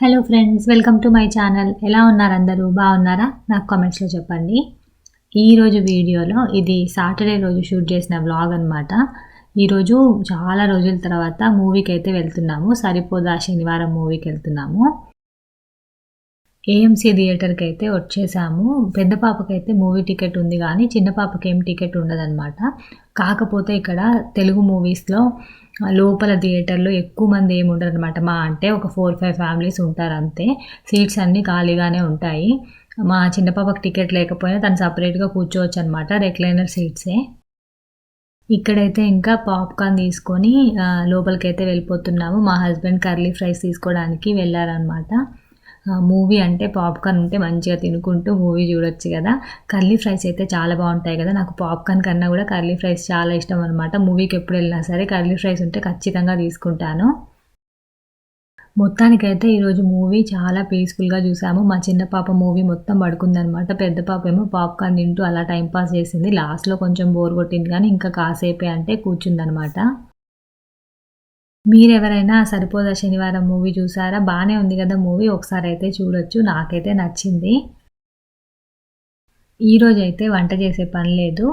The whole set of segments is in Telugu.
Hello friends welcome to my channel ఎలా ఉన్నారు అందరూ? బాగున్నారా? నాకు కామెంట్స్లో చెప్పండి. ఈరోజు వీడియోలో ఇది సాటర్డే రోజు షూట్ చేసిన వ్లాగ్ అనమాట ఈరోజు చాలా రోజుల తర్వాత మూవీకి అయితే వెళ్తున్నాము. సరిపోదా శనివారం మూవీకి వెళ్తున్నాము. ఏఎంసీ థియేటర్కి అయితే వచ్చేసాము. పెద్ద పాపకైతే మూవీ టికెట్ ఉంది కానీ చిన్న పాపకి ఏం టికెట్ ఉండదన్నమాట. కాకపోతే ఇక్కడ తెలుగు మూవీస్లో లోపల థియేటర్లో ఎక్కువ మంది ఏమి ఉండరు అనమాట మా అంటే ఒక ఫోర్ ఫైవ్ ఫ్యామిలీస్ ఉంటారు అంతే సీట్స్ అన్నీ ఖాళీగానే ఉంటాయి. మా చిన్న పాపకి టికెట్ లేకపోయినా తను సపరేట్గా కూర్చోవచ్చు అనమాట రెక్లైనర్ సీట్సే. ఇక్కడైతే ఇంకా పాప్కార్న్ తీసుకొని లోపలికి అయితే వెళ్ళిపోతున్నాము. మా హస్బెండ్ కర్లీ ఫ్రైస్ తీసుకోవడానికి వెళ్ళారనమాట మూవీ అంటే పాప్కార్న్ ఉంటే మంచిగా తినుకుంటూ మూవీ చూడొచ్చు కదా. కర్లీ ఫ్రైస్ అయితే చాలా బాగుంటాయి కదా. నాకు పాప్కార్న్ కన్నా కూడా కర్లీ ఫ్రైస్ చాలా ఇష్టం అనమాట మూవీకి ఎప్పుడు వెళ్ళినా సరే కర్లీ ఫ్రైస్ ఉంటే ఖచ్చితంగా తీసుకుంటాను. మొత్తానికైతే ఈరోజు మూవీ చాలా పీస్ఫుల్గా చూసాము. మా చిన్న పాప మూవీ మొత్తం పడుకుందనమాట పెద్ద పాప ఏమో పాప్కార్న్ తింటూ అలా టైంపాస్ చేసింది. లాస్ట్లో కొంచెం బోర్ కొట్టింది కానీ ఇంకా కాసేపే అంటే కూర్చుందనమాట మీరెవరైనా సరిపోదా శనివారం మూవీ చూసారా? బాగానే ఉంది కదా మూవీ. ఒకసారి అయితే చూడొచ్చు. నాకైతే నచ్చింది. ఈరోజు అయితే వంట చేసే పని లేదు.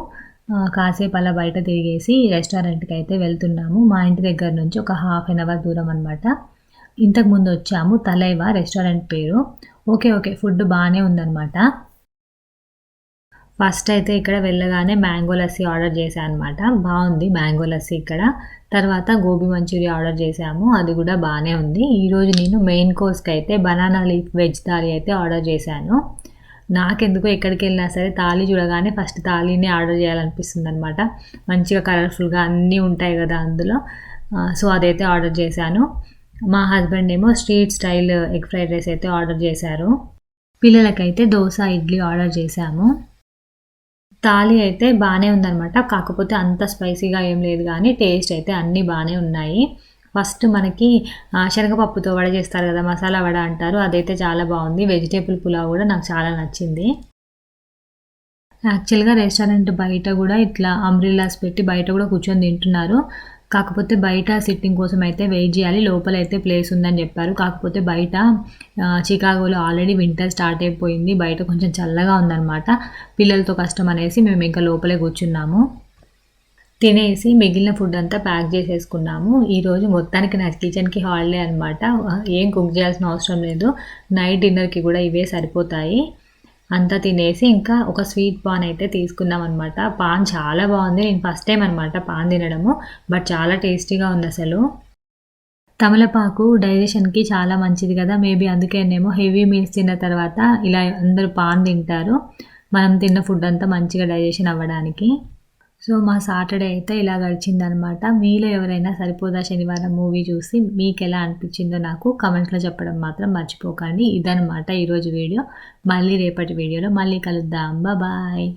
కాసేపు అలా బయట తిరిగేసి రెస్టారెంట్కి అయితే వెళ్తున్నాము. మా ఇంటి దగ్గర నుంచి ఒక హాఫ్ అన్ అవర్ దూరం అనమాట ఇంతకుముందు వచ్చాము తలైవా రెస్టారెంట్ పేరు. Okay okay. ఫుడ్ బాగానే ఉందన్నమాట. ఫస్ట్ అయితే ఇక్కడ వెళ్ళగానే మ్యాంగో లస్సీ ఆర్డర్ చేశాను అనమాట బాగుంది మ్యాంగో లస్సీ ఇక్కడ. తర్వాత గోబీ మంచూరియా ఆర్డర్ చేశాము. అది కూడా బాగానే ఉంది. ఈరోజు నేను మెయిన్ కోర్స్కి అయితే బనానా లీఫ్ వెజ్ థాలీ అయితే ఆర్డర్ చేశాను. నాకెందుకో ఎక్కడికి వెళ్ళినా సరే థాలీ చూడగానే ఫస్ట్ థాలీనే ఆర్డర్ చేయాలనిపిస్తుంది అనమాట మంచిగా కలర్ఫుల్గా అన్నీ ఉంటాయి కదా అందులో. సో అదైతే ఆర్డర్ చేశాను. మా హస్బెండ్ ఏమో street style egg fried rice అయితే ఆర్డర్ చేశారు. పిల్లలకైతే దోశ ఇడ్లీ ఆర్డర్ చేశాము. తాలి అయితే బాగానే ఉందనమాట కాకపోతే అంత స్పైసీగా ఏం లేదు కానీ టేస్ట్ అయితే అన్నీ బాగానే ఉన్నాయి. ఫస్ట్ మనకి శనగపప్పుతో వడ చేస్తారు కదా మసాలా వడ అంటారు. అదైతే చాలా బాగుంది. వెజిటేబుల్ పులావ్ కూడా నాకు చాలా నచ్చింది. యాక్చువల్గా రెస్టారెంట్ బయట కూడా ఇట్లా అంబ్రిల్లాస్ పెట్టి బయట కూడా కూర్చొని తింటున్నారు. కాకపోతే బయట సిట్టింగ్ కోసం అయితే వెయిట్ చేయాలి. లోపల అయితే ప్లేస్ ఉందని చెప్పారు. కాకపోతే బయట చికాగోలో ఆల్రెడీ వింటర్ స్టార్ట్ అయిపోయింది. బయట కొంచెం చల్లగా ఉందన్నమాట. పిల్లలతో కష్టం అనేసి మేము ఇంకా లోపలే కూర్చున్నాము. తినేసి మిగిలిన ఫుడ్ అంతా ప్యాక్ చేసేసుకున్నాము. ఈరోజు మొత్తానికి నా కిచెన్కి హాలిడే అనమాట ఏం కుక్ చేయాల్సిన అవసరం లేదు. నైట్ డిన్నర్కి కూడా ఇవే సరిపోతాయి. అంతా తినేసి ఇంకా ఒక స్వీట్ పాన్ అయితే తీసుకున్నాం అనమాట పాన్ చాలా బాగుంది. నేను ఫస్ట్ టైం అనమాట పాన్ తినడము. బట్ చాలా టేస్టీగా ఉంది అసలు. తమలపాకు డైజెషన్కి చాలా మంచిది కదా. మేబీ అందుకేనేమో హెవీ మీల్స్ తిన్న తర్వాత ఇలా అందరూ పాన్ తింటారు. మనం తిన్న ఫుడ్ అంతా మంచిగా డైజెషన్ అవ్వడానికి. సో మా సాటర్డే అయితే ఇలా గడిచిందనమాట. మీలో ఎవరైనా సరిపోదా శనివారం మూవీ చూసి మీకు ఎలా అనిపించిందో నాకు కమెంట్స్లో చెప్పడం మాత్రం మర్చిపోకండి. ఇదనమాట ఈరోజు వీడియో. మళ్ళీ రేపటి వీడియోలో మళ్ళీ కలుద్దాం. బాయ్.